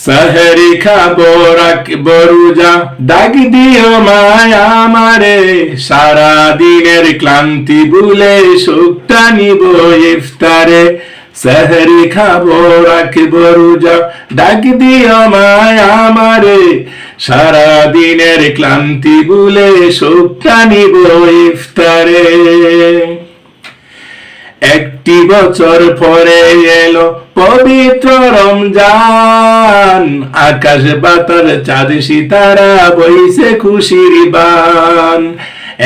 সাহেরি খাব রাখব রোজা ডাক দিও মায়া আমারে সারা দিনের ক্লান্তি ভুলে সুখটা নিব ইফতারে সাহেরি খাব রাখব রোজা ডাক দিও মায়া আমারে সারা দিনের ক্লান্তি ভুলে সুখটা নিব ইফতারে একটি বছর পরে এলো পবিত্র রমজান। আকাশ বাতার, চাঁদ সিতারা, বইছে খুশির বান।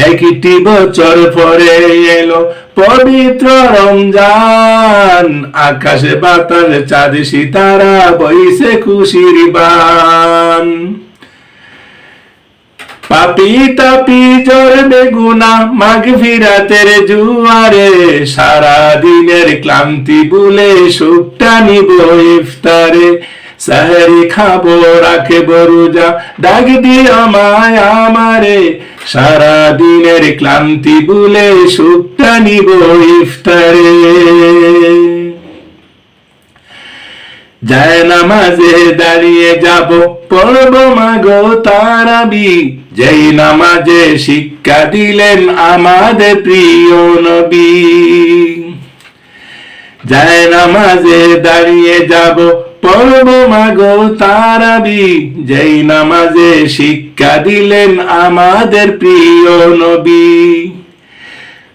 একটি বছর পরে এলো পবিত্র রমজান। আকাশ বাতার, চাঁদ সিতারা, বইছে খুশির বান। পাপি তাপি জোর বেগুনা, মাঘ ফিরাতের জুয়ারে সারা ক্লান্তি ভুলে সুখটা নিব ইফতারে। সাহারি খাব রাখে বরুজা ডাক দিও মায় আমারে। সারা দিনের ক্লান্তি ভুলে সুখটা নিব ইফতারে। যায় নামাজে দাঁড়িয়ে যাব, পড়ব মাগো তারাবি। যেই নামাজে শিক্ষা দিলেন আমাদের প্রিয় নবী। যায় নামাজে দাঁড়িয়ে যাব, পড়ব মাগো তারাবি। যেই নামাজে শিক্ষা দিলেন আমাদের প্রিয় নবী।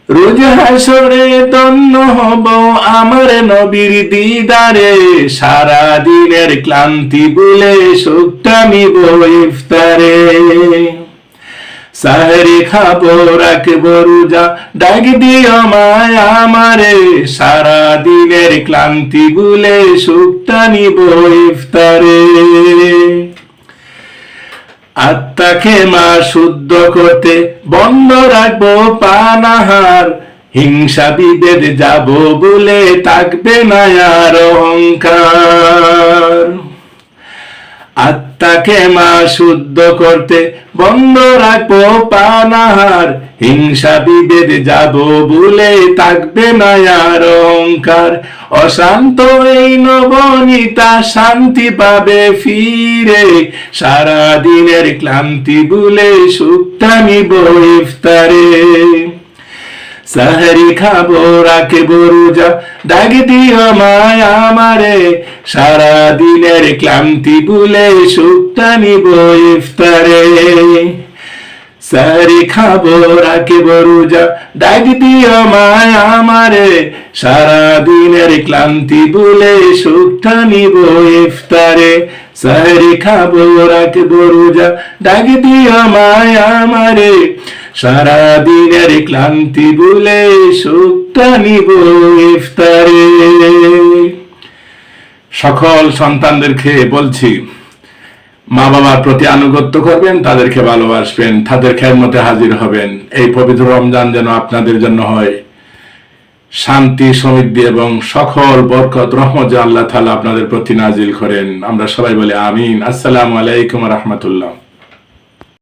রোজ হাসরে তন্ন হব আমার নবীর দিদারে। সারা দিনের ক্লান্তি বলে সুখটা নিব ইফতারে। সাহরি খাব, রাখব রোজা ডাক দিও মায় আমারে। সারা দিনের ক্লান্তি বলে সুখটা নিব ইফতারে। আত্মাকে মা শুদ্ধ করতে বন্ধ রাখব পানাহার হিংসা বিভেদ যাব বলে থাকবে না আর অহংকার। আত্মাকে মা শুদ্ধ করতে বন্ধ রাখব পানাহার। হিংসা বিভেদ যাব বলে থাকবে না আর অহংকার। অশান্ত এই নবনীতা শান্তি পাবে ফিরে। সারা দিনের ক্লান্তি ভুলে সুখটা নিব ইফতারে। সাহারি খাব, রাখব রোজা। ডাক দিও মায় আমারে সারা দিনের ক্লান্তি ভুলে সুখটা নিব ইফতারে। সারি খাব, রাখব রোজা। ডাক দিও মায় আমারে সারা দিনের ক্লান্তি ভুলে সুখটা নিব ইফতারে। সারি খাব, রাখব রোজা। ডাক দিও মায় আমারে সারা দিনের ক্লান্তি বলে সুখটা নিব ইফতারে। সকল সন্তানদেরকে বলছি মা বাবার প্রতি আনুগত্য করবেন, তাদেরকে ভালোবাসবেন, তাদের খেদমতে হাজির হবেন। এই পবিত্র রমজান যেন আপনাদের জন্য হয়। শান্তি, সমৃদ্ধি এবং সকল বরকত, রহমত আল্লাহ তালা আপনাদের প্রতি নাজিল করেন। আমরা সবাই বলি আমিন। আসসালামু আলাইকুম রহমতুল্লাহ।